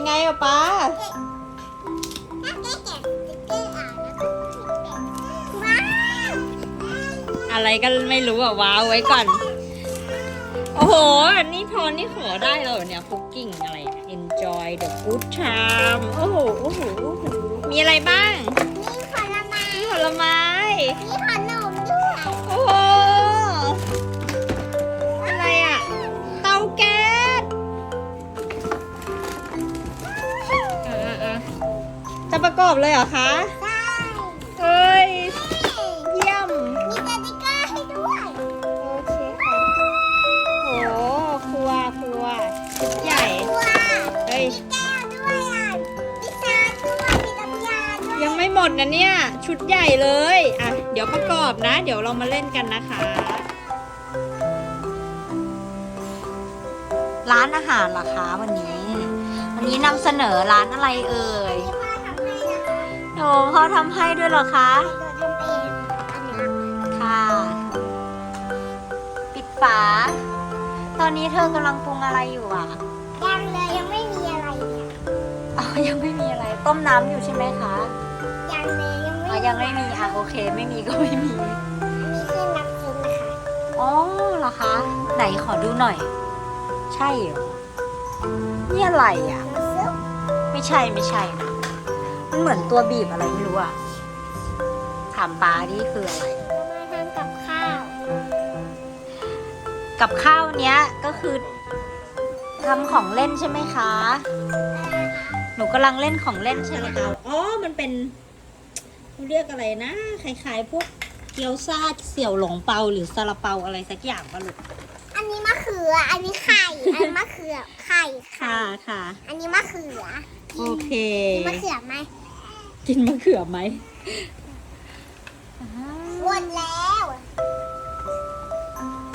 ยังไงอะป้าถ้าแกะแกะสติ๊กเกอร์อ่านแล้วก็ติดเป็นว้าวอะไรก็ไม่รู้อะว้าวไว้ก่อน โอ้โห อันนี้พอนี่ขอได้แล้วเหรอเนี่ยคุกกิ้งอะไรอะ enjoy the good time โอ้โหโอ้โหโอ้โหมีอะไรบ้าง มีผลไม้ มีผลไม้ มีขนม อบเลยเหรอคะใช่เอ้ยเยี่ยม มีสติ๊กเกอร์ให้ด้วย โอเคค่ะโอ้ครัวครัวชุดใหญ่ตัวเฮ้ย มีแก้วด้วยอะ มีจานด้วย มีน้ำยาด้วยยังไม่หมดนะเนี่ย ชุดใหญ่เลย อะ เดี๋ยวประกอบนะ เดี๋ยวเรามาเล่นกันนะคะ ร้านอาหารเหรอคะวันนี้ วันนี้นำเสนอร้านอะไรเอ่ยที่ โอ้เขาทำให้ด้วยเหรอคะตัวทำเองอันเนี้ยค่ะ ปิดฝา ตอนนี้เธอกำลังปรุงอะไรอยู่อะยังเลยยังไม่มีอะไรเนี่ยอ๋อยังไม่มีอะไร ต้มน้ำอยู่ใช่ไหมคะยังเลยยังไม่อ๋อยังไม่มีอะโอเค ไม่มีก็ไม่มีมีเครื่องนับซุปนะคะอ๋อเหรอคะ ไหนขอดูหน่อย ใช่เหรอนี่อะไรอะ น้ำซุปไม่ใช่ไม่ใช่นะ มันเหมือนตัวบีบอะไรไม่รู้อะถามปลานี่คืออะไร มาทำกับข้าว กับข้าวเนี้ยก็คือทำของเล่นใช่ไหมคะ หนูกำลังเล่นของเล่นใช่ไหมคะ อ๋อ มันเป็นเขาเรียกอะไรนะ คล้ายๆพวกเกี๊ยวซ่าเสี่ยวหลงเปาหรือซาลาเปาอะไรสักอย่างปะลูก นนี้มะเขือ อันนี้ไข่ อันนี้มะเขือ ไข่ไข่ค่ะค่ะ อันนี้มะเขือโอเค กินมะเขือไหมกินมะเขือไหมหมดแล้วอืม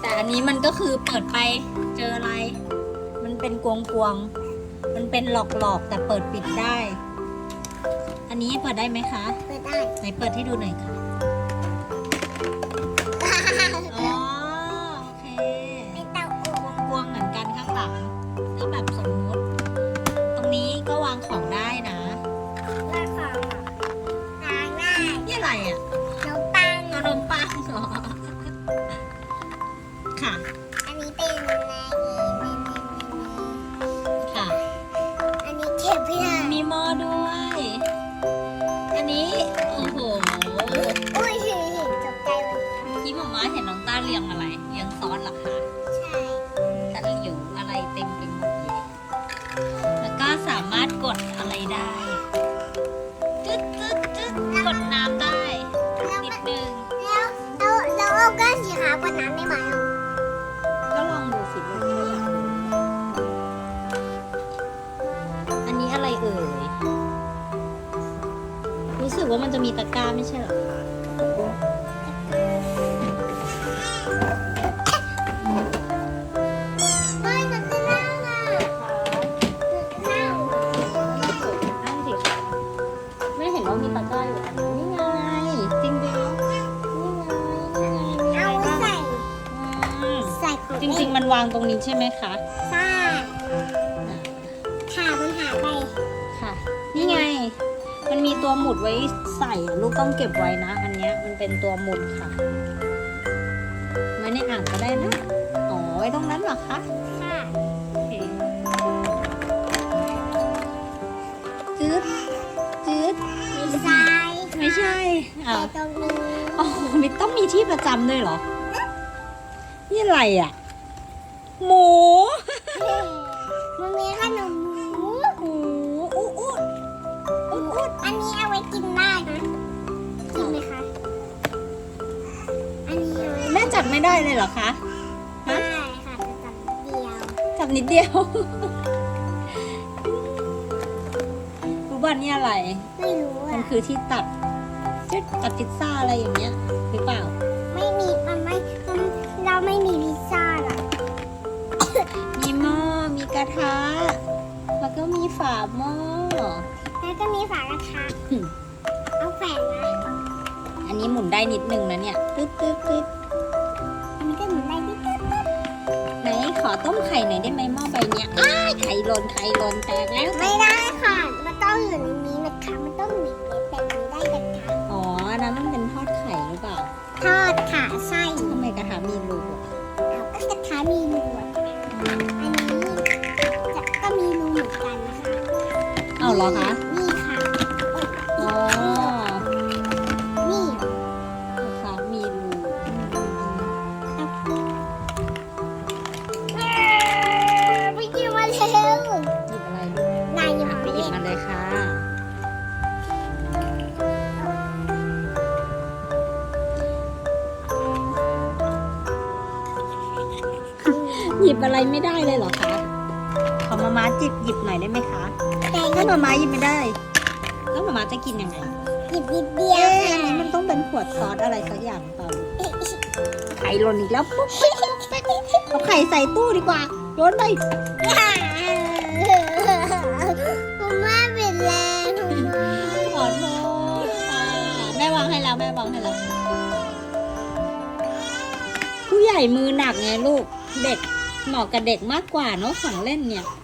แต่อันนี้มันก็คือเปิดไปเจออะไร มันเป็นกวงกวงๆมันเป็นหลอกหลอกๆแต่เปิดปิดได้ อันนี้เปิดได้ไหมคะ เปิดได้ ไหนเปิดให้ดูหน่อยค่ะ วางของได้นะแล้วของล้างได้นี่อะไรอะขนมปังขนมปังเหรอ ค่ะ อันนี้เป็นอะไรเป็นค่ะ อันนี้เก็บเพื่อมีหม้อด้วย อันนี้ โอ้โหอุ้ยเห็นตกใจเลยที่หมาม้าเห็นน้องต้าเรียงอะไรเรียงซอสเหรอคะ ก้อนสีขาวบนน้ำได้ไหมอะก็ลองดูสิลูกถ้าอยากรู้อันนี้อะไรเอ่ย รู้สึกว่ามันจะมีตะกร้าไม่ใช่เหรอคะางตรงนี้ใช่ไหมคะใช่ขามันหายไปค่ะ นี่ไง มันมีตัวหมุดไว้ใส่อะลูกต้องเก็บไว้นะ อันเนี้ยมันเป็นตัวหมุดค่ะไว้ในอ่างก็ได้นะอ๋อไว้ตรงนั้นเหรอคะค่ะโอเคจืดจืดมีทรายไม่ใช่อ่าแต่ตรงนี้อ๋อมีต้องมีที่ประจำด้วยเหรอ นี่อะไรอะ หมู มันมีขนมหมูหมูอู้อู้อู้อู้อันนี้เอาไว้กินได้นะกินไหมคะ อันนี้เอาไว้แม่จับไม่ได้เลยเหรอคะได้ฮะค่ะแต่จับเดียวจับนิดเดียวรู้บ้านนี่อะไร ไม่รู้มัอะนคือที่ตัดจุดตัดพิซซ่าอะไรอย่างเงี้ยหรือเปล่า หม้อ แล้วก็มีฝากระทะอืม เอาแขวนไว้อันนี้หมุนได้นิดนึงนะเนี่ยตึ๊ดตึ๊ดตึ๊ดอันนี้ก็หมุนได้ที่ตึ๊ดตึ๊ดไหนขอต้มไข่หน่อยได้ไหมหม้อใบเนี้ยอ้ายไข่หล่นไข่หล่นแตกแล้วแตไม่กได้ค่ะ มันต้องอยู่ในนี้นะคะมัน เอาเหรอคะ นี่ค่ะ อ๋อ นี่ค่ะมีรูไปกินมาเร็วหยิบอะไรลูกนายอย่าอะมาไปหยิเล่บนมาเลยค่ะ หยิบอะไรไม่ได้เลยเหรอคะ ขอมาม่าจิบหยิบหน่อยได้ไหมคะ แต่ถ้าก็มาม่าหยิบไม่ได้ แล้วมาม่าจะกินยังไงหยิบนิดเดียเอ๊ะวอันนี้มันต้องเป็นขวดซอสอะไรสักอย่างเปล่าไข่หล่นอีกแล้วปุ๊บปิ๊บปุ๊บปิ๊บเอาไข่ใส่ตู้ดีกว่าโยนไปคุณแม่เป็นแรงคุณแม่ขอโทษค่ะแม่วางให้แล้วแม่วางให้แล้วผู้ใหญ่มือหนักไงลูกเด็กเหมาะกับเด็กมากกว่าเนอะของเล่นเนี่ยใ